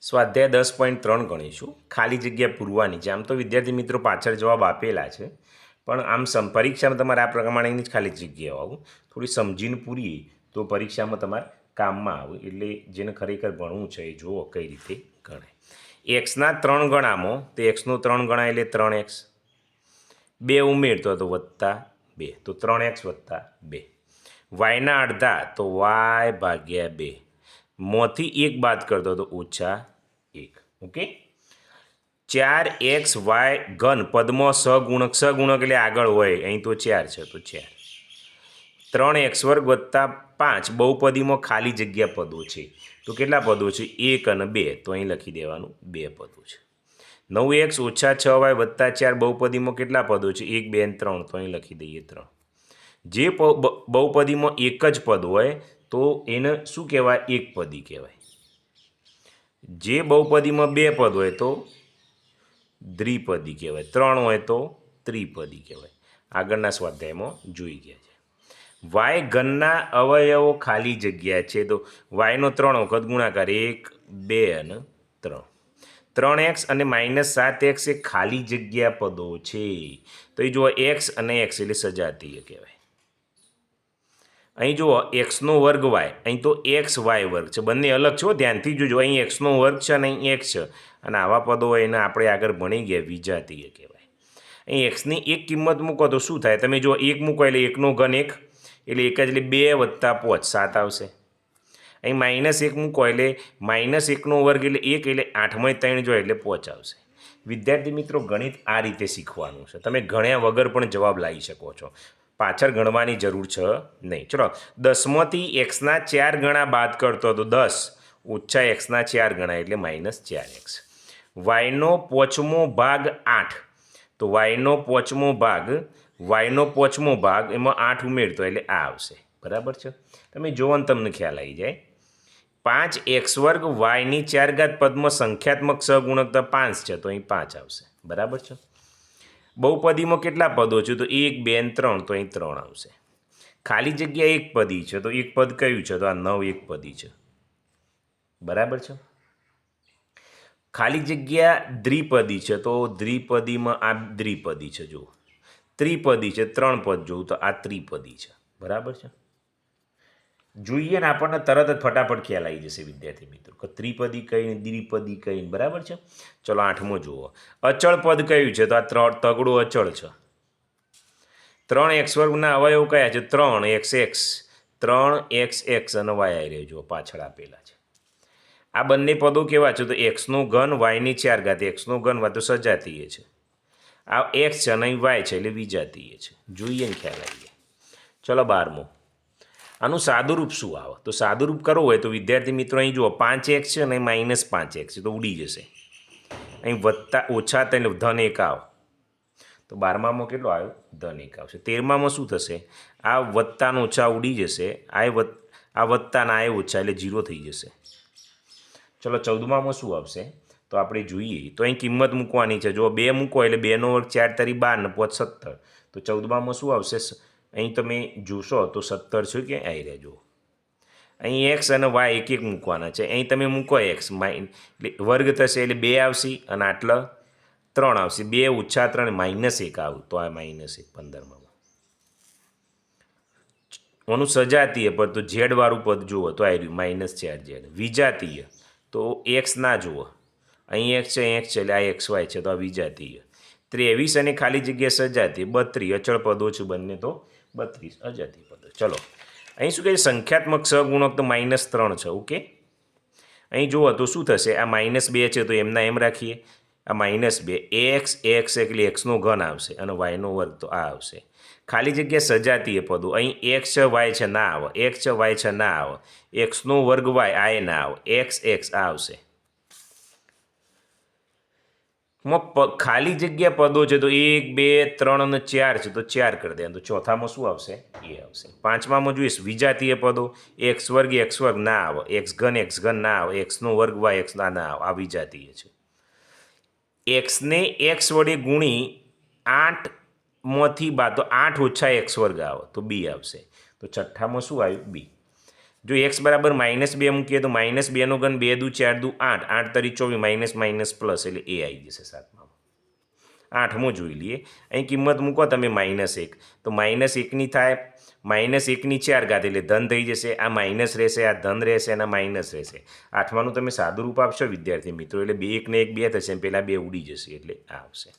સ્વાધ્યાય દસ પોઈન્ટ ત્રણ ગણીશું. ખાલી જગ્યા પૂરવાની છે. આમ તો વિદ્યાર્થી મિત્રો પાછળ જવાબ આપેલા છે. પણ આમ સમ, પરીક્ષામાં તમારે આ પ્રમાણેની જ ખાલી જગ્યાઓ આવું. થોડી સમજીને પૂરીએ તો પરીક્ષામાં તમારે કામમાં આવે. એટલે જેને ખરેખર ભણવું છે એ જુઓ કઈ રીતે ગણાય. એક્સના ત્રણ ગણામાં, તો એક્સનો ત્રણ ગણા એટલે ત્રણ એક્સ બે ઉમેરતો તો વત્તા બે. તો ત્રણ એક્સ વત્તા બે. વાયના અડધા તો વાય ભાગ્યા બે. મોંથી એક બાદ કરતો તો ઓછા એક. ઓકે? ચાર એક્સ વાય ઘન પદમાં સગુણક સગુણક એટલે આગળ હોય. અહીં તો ચાર છે, તો ચાર. ત્રણ એક્સ વર્ગ વત્તા પાંચ બહુપદીમાં ખાલી જગ્યા પદો છે. તો કેટલા પદો છે? એક અને બે. તો અહીં લખી દેવાનું બે પદો છે. નવ એક્સ ઓછા છ વાય વત્તા ચાર બહુપદીમાં કેટલા પદો છે? એક, બે ને ત્રણ. તો અહીં લખી દઈએ ત્રણ. જે બહુપદીમાં એક જ પદ હોય તો એને શું કહેવાય? એક પદી કહેવાય. જે બહુપદીમાં બે પદ હોય તો દ્વિપદી કહેવાય. ત્રણ હોય તો ત્રિપદી કહેવાય. આગળના સ્વાધ્યાયમાં જોઈ ગયા છે. વાય ઘનના અવયવો ખાલી જગ્યા છે. તો વાયનો ત્રણ વખત ગુણાકાર. એક, બે અને ત્રણ. ત્રણ એક્સ અને માઇનસ સાત એક્સ એ ખાલી જગ્યા પદો છે. તો એ જુઓ, એક્સ અને એક્સ એટલે સજાતીય કહેવાય. અહીં જુઓ એક્સનો વર્ગ વાય અહીં તો એક્સ વાય વર્ગ છે. બંને અલગ છે ધ્યાનથી જોજો. અહીં એક્સનો વર્ગ છે અને અહીં એક્સ છે. અને આવા પદો એને આપણે આગળ ભણી ગયા, વિજાતીય કહેવાય. અહીં એક્સની એક કિંમત મૂકો તો શું થાય? તમે જો એક મૂકો એટલે એકનો ઘન એક. એટલે એક જ એટલે બે વત્તા પાંચ, સાત આવશે. અહીં માઇનસ એક મૂકો એટલે માઇનસ એકનો વર્ગ એટલે એક એટલે આઠમાં ત્રણ જો એટલે પોચ આવશે. વિદ્યાર્થી મિત્રો, ગણિત આ રીતે શીખવાનું છે. તમે ગણ્યા વગર પણ જવાબ લાવી શકો છો. પાછળ ગણવાની જરૂર છે નહીં. ચલો, દસમાંથી એક્સના ચાર ગણા બાદ કરતો તો દસ, ઓછા એક્સના ચાર ગણા એટલે માઇનસ ચાર એક્સ. વાયનો પોચમો ભાગ આઠ. તો વાયનો પોચમો ભાગ, વાયનો પોચમો ભાગ એમાં આઠ ઉમેરતો એટલે આ આવશે. બરાબર છે? તમે જોવો ને તમને ખ્યાલ આવી જાય. પાંચ એક્સ વર્ગ વાયની ચાર ઘાત પદમાં સંખ્યાત્મક સહગુણકતા પાંચ છે, તો અહીં પાંચ આવશે. બરાબર છે? બહુપદીમાં કેટલા પદો છે? તો એક, બે ત્રણ. તો અહીં ત્રણ આવશે. ખાલી જગ્યા એક પદી છે. તો એક પદ કયું છે? તો આ નવ એક પદી છે. બરાબર છે? ખાલી જગ્યા દ્વિપદી છે. તો દ્વિપદીમાં આ દ્વિપદી છે. જુઓ. ત્રિપદી છે. ત્રણ પદ જોઉં તો આ ત્રિપદી છે. બરાબર છે? જોઈએ ને આપણને તરત જ ફટાફટ ખ્યાલ આવી જશે, વિદ્યાર્થી મિત્રો. કે ત્રિપદી કઈ ને દ્વિપદી કઈ બરાબર છે? ચલો આઠમો જુઓ. અચળ પદ કયું છે? તો આ ત્રણ, તગડું અચળ છે. ત્રણ એક્સ વર્ગના અવયવ કયા છે? ત્રણ, એક્સ એક્સ. ત્રણ, એક્સ એક્સ અને વાય આવી રહ્યો જુઓ, પાછળ આપેલા છે. આ બંને પદો કેવા છે? તો એક્સનો ઘન વાયની ચાર ઘાત, એક્સનો ઘન વા તો સજાતીય છે. આ એક્સ છે અને વાય છે, એટલે વિજાતીય છે. જોઈએ ને ખ્યાલ આવી જાય. ચલો બારમો. આનું સાદુરૂપ શું આવે? તો સાદુરૂપ કરવું હોય તો વિદ્યાર્થી મિત્રો અહીં જુઓ, પાંચ એક્સ છે અને માઇનસ પાંચ એક્સ છે, તો ઉડી જશે. અહીં વત્તા ઓછા તેને ધન એક આવ. તો બારમામાં કેટલો આવ્યો? ધન એક આવશે. તેરમામાં શું થશે? આ વધતાનો ઓછા ઉડી જશે, આ વત આ વધતાના આ ઓછા, એટલે ઝીરો થઈ જશે. ચલો, ચૌદમામાં શું આવશે? તો આપણે જોઈએ. તો અહીં કિંમત મૂકવાની છે. જો બે મૂકો એટલે બેનો વર્ગ ચાર તારી બાર ને પોચ સત્તર. તો ચૌદમામાં શું આવશે? અહીં તમે જોશો તો સત્તર છે કે આવી રહેજો. અહીં એક્સ અને વાય એક એક મૂકવાના છે. અહીં તમે મૂકો એક્સ માઇન, એટલે વર્ગ થશે એટલે બે આવશે અને આટલા ત્રણ આવશે. બે ઓછા ત્રણ માઇનસ એક આવું. તો આ માઇનસ એક પંદરમાં. ઓનું સજાતીય પદ તો ઝેડવાળું પદ જુઓ તો આવી રહ્યું. માઇનસ ચાર ઝેડ. વિજાતીય. તો એક્સ ના જુઓ. અહીં એક્સ છે એક્સ છે, એટલે આ એક્સ વાય છે. તો આ વિજાતીય. ત્રેવીસ અને ખાલી જગ્યા સજાતીય. બત્રીસ. અચળ પદો છે બંને તો બત્રીસ અજાતીય પદો. ચલો, અહીં શું કહે સંખ્યાત્મક સહગુણક તો માઇનસ ત્રણ છે ઓકે અહીં જુઓ, તો શું થશે? આ માઇનસ બે છે, તો એમના એમ રાખીએ. આ માઇનસ બે એક્સ એક્સ એટલે એક્સનો ઘન આવશે અને વાયનો વર્ગ, તો આ આવશે. ખાલી જગ્યા સજાતીય પદો. અહીં એક્સ છે વાય છે, ના આવે. એક્સ છે વાય છે, ના આવે. એક્સનો વર્ગ વાય આ એ ના આવે. એક્સ એક્સ આવશે. માં ખાલી જગ્યા પદો છે તો એક, બે, ત્રણ અને ચાર છે તો ચાર કરી દે તો ચોથામાં શું આવશે? એ આવશે. પાંચમામાં જોઈશ વિજાતીય પદો. એક્સ વર્ગ એક્સ વર્ગ ના આવે. એક્સ ઘન એક્સ ઘન ના આવે. એક્સનો વર્ગ વાય, એક્સ ના ના આવે. આ વિજાતીય છે. એક્સને એક્સ વડે ગુણી આઠમાંથી બાદ તો આઠ ઓછા એક્સ વર્ગ આવે. તો બી આવશે. તો છઠ્ઠામાં શું આવ્યું? બી. જો એક્સ બરાબર માઇનસ બે મૂકીએ તો માઇનસ બેનો ગણ બે દુ ચાર દુ આઠ. આઠ તરી ચોવીસ માઇનસ માઇનસ પ્લસ એટલે એ આવી જશે સાતમાં. આઠમો જોઈ લઈએ. અહીં કિંમત મૂકો, તમે માઇનસ એક. તો માઇનસ એકની થાય, માઇનસ એકની ચાર ઘાત એટલે ધન થઈ જશે. આ માઇનસ રહેશે, આ ધન રહેશે, અને માઇનસ રહેશે. આઠમાનું તમે સાદું રૂપ આપશો, વિદ્યાર્થી મિત્રો. એટલે બે એકને એક બે થશે પહેલાં બે ઉડી જશે એટલે આવશે.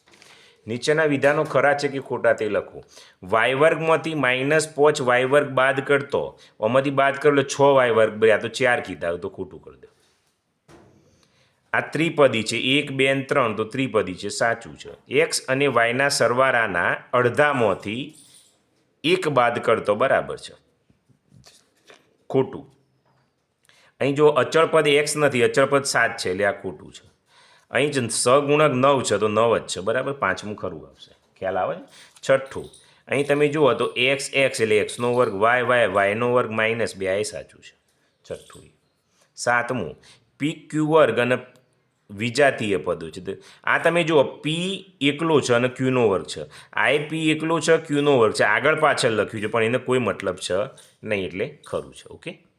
નીચેના વિધાનો ખરા છે કે ખોટા તે લખો. વાય વર્ગમાંથી માઇનસ પોચ વાય વર્ગ બાદ કરતો, આમાંથી બાદ કરો છ વાય વર્ગ આ તો ચાર કીધા તો ખોટું કરી દો. આ ત્રિપદી છે, એક, બે ત્રણ, તો ત્રિપદી છે, સાચું છે. એક્સ અને વાયના સરવાળાના અડધામાંથી એક બાદ કરતો બરાબર છે. ખોટું. અહીં જો અચળપદ એક્સ નથી અચળપદ સાત છે, એટલે આ ખોટું છે. અહીં જ સગુણક નવ છે, તો નવ જ છે. બરાબર? પાંચમું ખરું આવશે. ખ્યાલ આવે છઠ્ઠું. અહીં તમે જુઓ તો એક્સ એક્સ એટલે એક્સનો વર્ગ વાય વાય વાયનો વર્ગ માઇનસ બે એ સાચું છે. છઠ્ઠું. સાતમું. પી ક્યુ વર્ગ અને વિજાતીય પદો છે. આ તમે જુઓ પી એકલો છે અને ક્યુનો વર્ગ છે. આ પી એકલો છે ક્યુનો વર્ગ છે. આગળ પાછળ લખ્યું છે, પણ એને કોઈ મતલબ છે નહીં, એટલે ખરું છે. ઓકે?